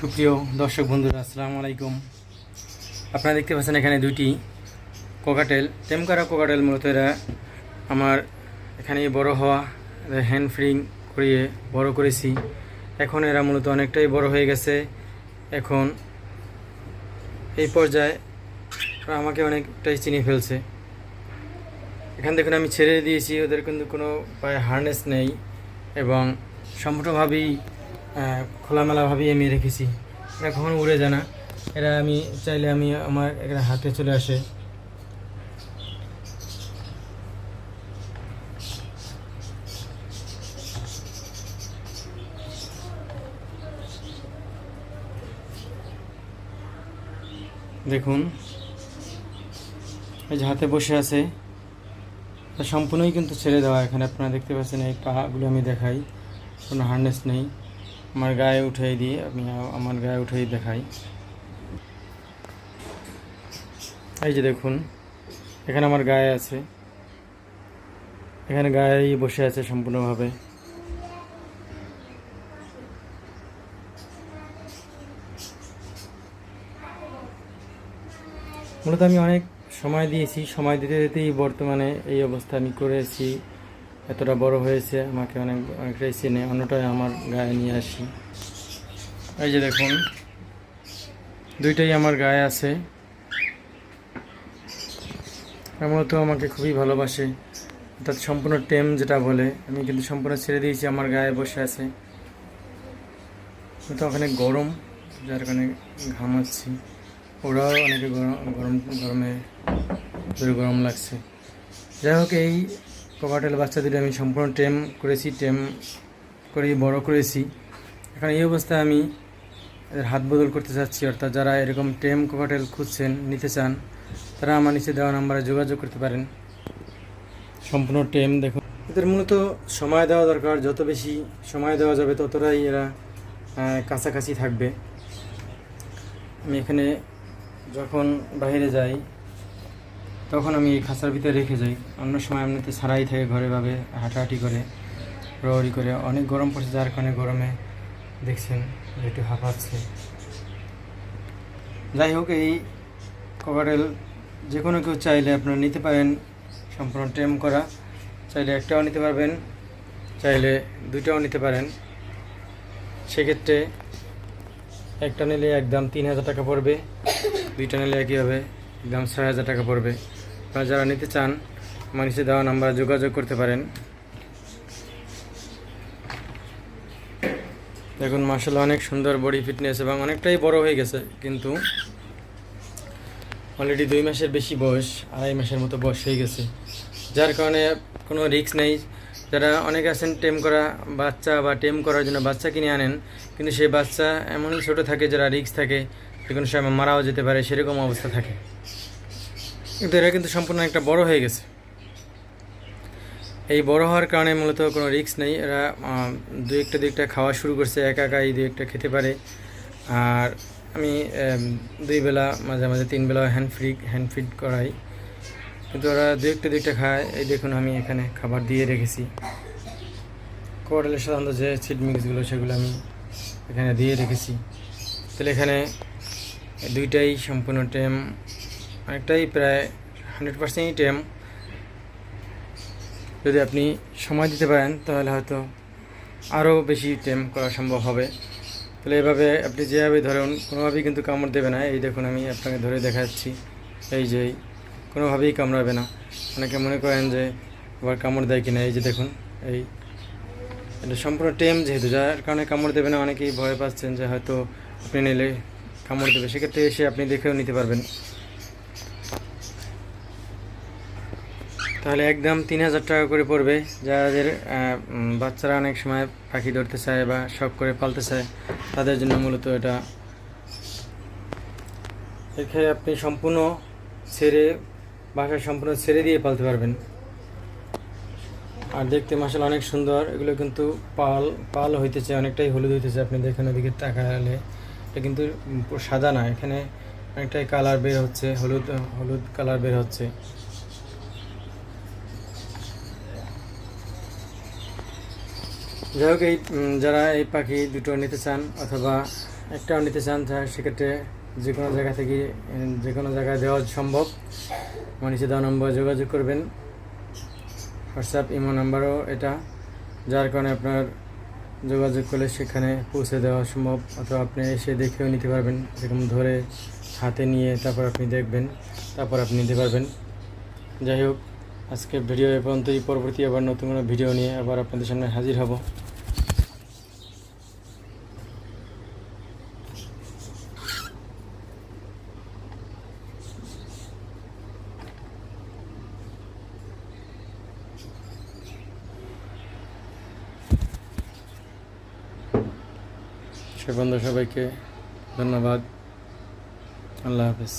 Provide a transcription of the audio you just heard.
সুপ্রিয় দর্শক বন্ধুরা, আসসালামু আলাইকুম। আপনারা দেখতে পাচ্ছেন এখানে দুটি কোকাটেল টেমকারা কোকাটেল মূলত এরা আমার এখানে বড় হওয়া হ্যান্ড ফ্রিং করিয়ে বড় করেছি। এখন এরা মূলত অনেকটাই বড় হয়ে গেছে। এখন এই পর্যায়ে আমাকে অনেকটাই চিনি ফেলছে। এখান দেখুন আমি ছেড়ে দিয়েছি, ওদের কিন্তু কোনো পায়ে হারনেস নেই এবং সম্পূর্ণভাবেই খোলামেলাভাবেই আমি রেখেছি। এরা কখনো উড়ে যায় না। এরা আমি চাইলে আমি আমার এখানে হাতে চলে আসে। দেখুন, এই যে হাতে বসে আছে সম্পূর্ণই কিন্তু ছেড়ে দেওয়া। এখানে আপনারা দেখতে পাচ্ছেন, এই পাগুলো আমি দেখাই। কোনো হার্নেস নেই। আমার গায়ে উঠাই দিয়ে আমি আমার গায়ে উঠাই দেখাই। এই যে দেখুন, এখানে আমার গায়ে আছে। এখানে গায়েই বসে আছে সম্পূর্ণভাবে। মূলত আমি অনেক সময় দিয়েছি, সময় দিতে দিতেই বর্তমানে এই অবস্থা আমি করেছি এতটা বড় হয়েছে, আমাকে অনেক, অনেকটাই চেনে। অন্যটাই আমার গায়ে নিয়ে আসি। এই যে দেখুন, দুইটাই আমার গায়ে আছে। মূলত আমাকে খুবই ভালোবাসে। অর্থাৎ সম্পূর্ণ টেম যেটা বলে, আমি কিন্তু সম্পূর্ণ ছেড়ে দিয়েছি, আমার গায়ে বসে আছে। তো ওখানে গরম, যার কারণে ঘামাচ্ছি ওরাও অনেকে গরম গরম, গরমে গরম লাগছে। যাই হোক, এই ককাটেল বাচ্চা দুটো আমি সম্পূর্ণ টেম করেছি, টেম করে বড় করেছি। এখন এই অবস্থায় আমি এদের হাত বদল করতে চাচ্ছি, অর্থাৎ যারা এরকম টেম ককাটেল খুঁজছেন, নিতে চান, তারা আমার নিচে দেওয়া নাম্বারে যোগাযোগ করতে পারেন। সম্পূর্ণ টেম দেখুন। এদের মূলত সময় দেওয়া দরকার, যত বেশি সময় দেওয়া যাবে ততটাই এরা কাছাকাছি থাকবে। আমি এখানে যখন বাইরে যাই তখন আমি এই খাঁচার ভিতরে রেখে যাই। অন্য সময় এমনিতে ছাড়াই থাকে ঘরে ভাবে, হাঁটাহাঁটি করে রড়ি করে। অনেক গরম পড়ছে, যার কারণে গরমে দেখছেন একটু হাঁপাচ্ছে। যাই হোক, এই কভারেল যে কোনো কেউ চাইলে আপনারা নিতে পারেন সম্পূর্ণ টেম করা। চাইলে একটাও নিতে পারবেন, চাইলে দুইটাও নিতে পারেন। সেক্ষেত্রে একটা নিলে একদম তিন হাজার টাকা পড়বে, দুইটা নিলে একই হবে, একদম ছয় হাজার টাকা পড়বে। আপনারা যারা নিতে চান, আমার নিচে দেওয়া নাম্বার যোগাযোগ করতে পারেন। দেখুন মার্শাল অনেক সুন্দর বডি ফিটনেস এবং অনেকটাই বড় হয়ে গেছে, কিন্তু অলরেডি দুই মাসের বেশি বয়স, আড়াই মাসের মতো বয়স হয়ে গেছে। যার কারণে কোনো রিস্ক নেই। যারা অনেক আছেন টেম করা, বাচ্চা বা টেম করার জন্য বাচ্চা কিনে আনেন, কিন্তু সেই বাচ্চা এমনই ছোট থাকে যারা রিক্স থাকে, যে কোনো সময় মারাও যেতে পারে, সেরকম অবস্থা থাকে। কিন্তু এরা কিন্তু সম্পূর্ণ একটা বড় হয়ে গেছে। এই বড় হওয়ার কারণে মূলত কোনো রিস্ক নেই। এরা দু একটা দু একটা খাওয়া শুরু করছে, একা একা এই দু একটা খেতে পারে। আর আমি দুই বেলা, মাঝে মাঝে তিন বেলা হ্যান্ড ফ্রি হ্যান্ড ফিড করাই। কিন্তু ওরা দু একটা দু একটা খায়। এই দেখুন, আমি এখানে খাবার দিয়ে রেখেছি। কোয়ারেলের সাধারণত যে সিড মিক্সগুলো সেগুলো আমি এখানে দিয়ে রেখেছি। তাহলে এখানে দুইটাই সম্পূর্ণ টেম অনেকটাই প্রায় হান্ড্রেড পার্সেন্টই টেম যদি আপনি সময় দিতে পারেন, তাহলে হয়তো আরও বেশি টেম করা সম্ভব হবে। তাহলে এভাবে আপনি যেভাবে ধরুন, কোনোভাবেই কিন্তু কামড় দেবে না। এই দেখুন, আমি আপনাকে ধরে দেখাচ্ছি। এই যে, কোনোভাবেই কামড়াবে না। অনেকে মনে করেন যে, আবার কামড় দেয় কিনা? এই যে দেখুন, এই এটা সম্পূর্ণ টেম যেহেতু। যার কারণে কামড় দেবে না, অনেকেই ভয় পাচ্ছেন যে হয়তো আপনি নিলে কামড় দেবে। সেক্ষেত্রে এসে আপনি দেখেও নিতে পারবেন। তাহলে একদম তিন হাজার টাকা করে পড়বে। যাদের বাচ্চারা অনেক সময় পাখি ধরতে চায় বা শখ করে পালতে চায়, তাদের জন্য মূলত এটা। এখানে আপনি সম্পূর্ণ ছেড়ে, বাসায় সম্পূর্ণ ছেড়ে দিয়ে পালতে পারবেন। আর দেখতে মাসাল অনেক সুন্দর। এগুলো কিন্তু পাল পাল হইতেছে অনেকটাই হলুদ হইতেছে আপনি দেখেন ওদিকে তাকালে, এটা কিন্তু সাদা না, এখানে অনেকটাই কালার বের হচ্ছে, হলুদ হলুদ কালার বের হচ্ছে। যাই হোক এই যারা এই পাখি দুটো নিতে চান অথবা একটাও নিতে চান সেক্ষেত্রে যে কোনো জায়গা থেকে যে কোনো জায়গায় দেওয়া সম্ভব। আমার নিচে দেওয়া নম্বরে যোগাযোগ করবেন। হোয়াটসঅ্যাপ, ইমো নাম্বারও এটা। যার কারণে আপনার যোগাযোগ করলে সেখানে পৌঁছে দেওয়া সম্ভব। অথবা আপনি এসে দেখেও নিতে পারবেন। এরকম ধরে হাতে নিয়ে তারপর আপনি দেখবেন, তারপর আপনি নিতে পারবেন। যাই হোক আজকে ভিডিও এ পর্যন্তই। পরবর্তী আবার নতুন কোনো ভিডিও নিয়ে আবার আপনাদের সামনে হাজির হব। সে বন্ধু সবাইকে ধন্যবাদ। আল্লাহ হাফেজ।